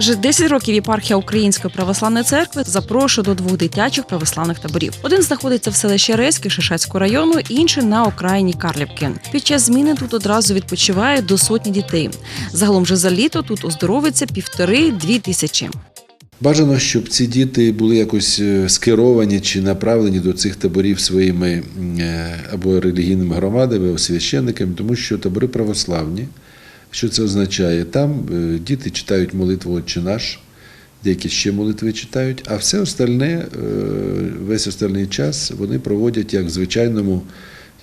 Вже 10 років єпархія Української православної церкви запрошує до двох дитячих православних таборів. Один знаходиться в селищі Реське Шишацького району, інший на окраїні Карлівки. Під час зміни тут одразу відпочиває до сотні дітей. Загалом же за літо тут оздоровиться півтори-дві тисячі. Бажано, щоб ці діти були якось е, скеровані чи направлені до цих таборів своїми е, або релігійними громадами, або священниками, тому що табори православні. Що це означає? Там е, діти читають молитву Отче наш, деякі ще молитви читають, а все остальне, е, весь остальний час вони проводять як в звичайному,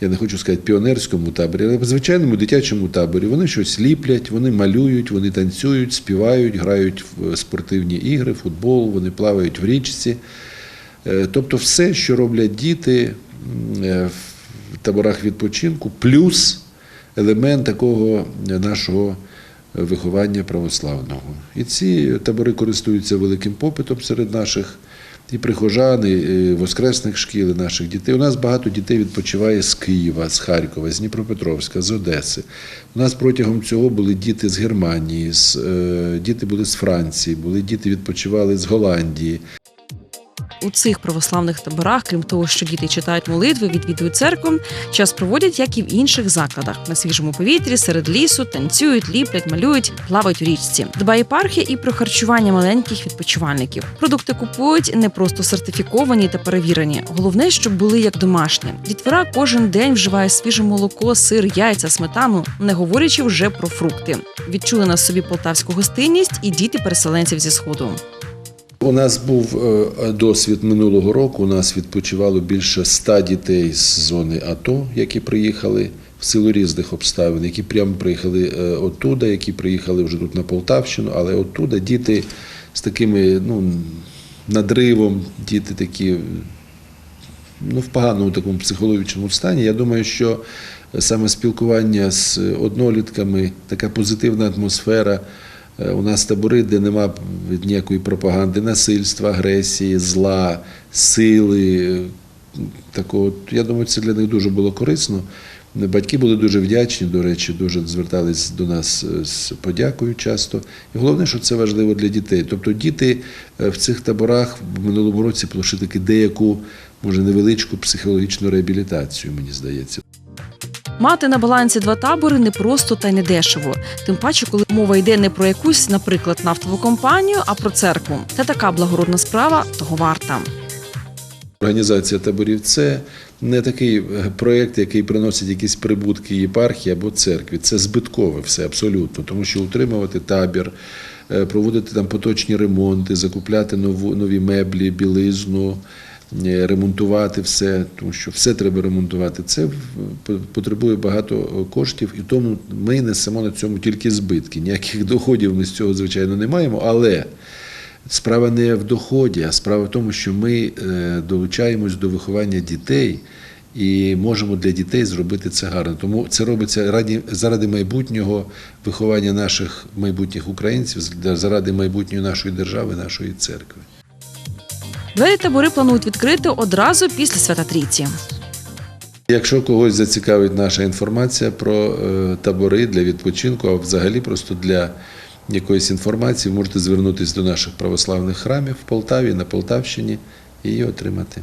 я не хочу сказати піонерському таборі, але в звичайному дитячому таборі. Вони щось ліплять, вони малюють, вони танцюють, співають, грають в спортивні ігри, футбол, вони плавають в річці. Е, Тобто все, що роблять діти е, в таборах відпочинку, плюс елемент такого нашого виховання православного. І ці табори користуються великим попитом серед наших і прихожан, і е, воскресних шкіл, і наших дітей. У нас багато дітей відпочиває з Києва, з Харкова, з Дніпропетровська, з Одеси. У нас протягом цього були діти з Германії, е, діти були з Франції, були діти відпочивали з Голландії. У цих православних таборах, крім того, що діти читають молитви, відвідують церкву, час проводять, як і в інших закладах, на свіжому повітрі, серед лісу, танцюють, ліплять, малюють, плавають у річці. Дбає єпархія і про харчування маленьких відпочивальників. Продукти купують не просто сертифіковані та перевірені. Головне, щоб були як домашні. Дітвора кожен день вживає свіже молоко, сир, яйця, сметану, не говорячи вже про фрукти. Відчули на собі полтавську гостинність і діти переселенців зі сходу. У нас був е, досвід минулого року. У нас відпочивало більше ста дітей з зони АТО, які приїхали в силу різних обставин, які прямо приїхали е, оттуда, які приїхали вже тут на Полтавщину, але оттуда діти з такими ну, надривом, діти такі ну, в поганому такому психологічному стані. Я думаю, що саме спілкування з однолітками, така позитивна атмосфера. Е, У нас табори, де нема ніякої пропаганди, насильства, агресії, зла, сили. е, Такого, я думаю, це для них дуже було корисно. Батьки були дуже вдячні, до речі, дуже звертались до нас е, з подякою часто. І головне, що це важливо для дітей. Тобто діти в цих таборах в минулому році пройшли таки деяку, може, невеличку психологічну реабілітацію, мені здається. Мати на балансі два табори не просто та й не дешево. Тим паче, коли мова йде не про якусь, наприклад, нафтову компанію, а про церкву. Та така благородна справа того варта. Організація таборів це не такий е, проєкт, який приносить якісь прибутки єпархії або церкві. Це збиткове все абсолютно, тому що утримувати табір, е, проводити там поточні ремонти, закупляти нову, нові меблі, білизну, ремонтувати все, тому що все треба ремонтувати. Це потребує багато коштів, і тому ми несемо на цьому тільки збитки. Ніяких доходів ми з цього, звичайно, не маємо, але. Справа не в доході, а справа в тому, що ми е, долучаємось до виховання дітей і можемо для дітей зробити це гарно. Тому це робиться заради майбутнього виховання наших майбутніх українців, заради майбутньої нашої держави, нашої церкви. Двері табори планують відкрити одразу після свята Трійці. Якщо когось зацікавить наша інформація про е, табори для відпочинку, а взагалі просто для якоїсь інформації, можете звернутися до наших православних храмів в Полтаві, на Полтавщині і її отримати.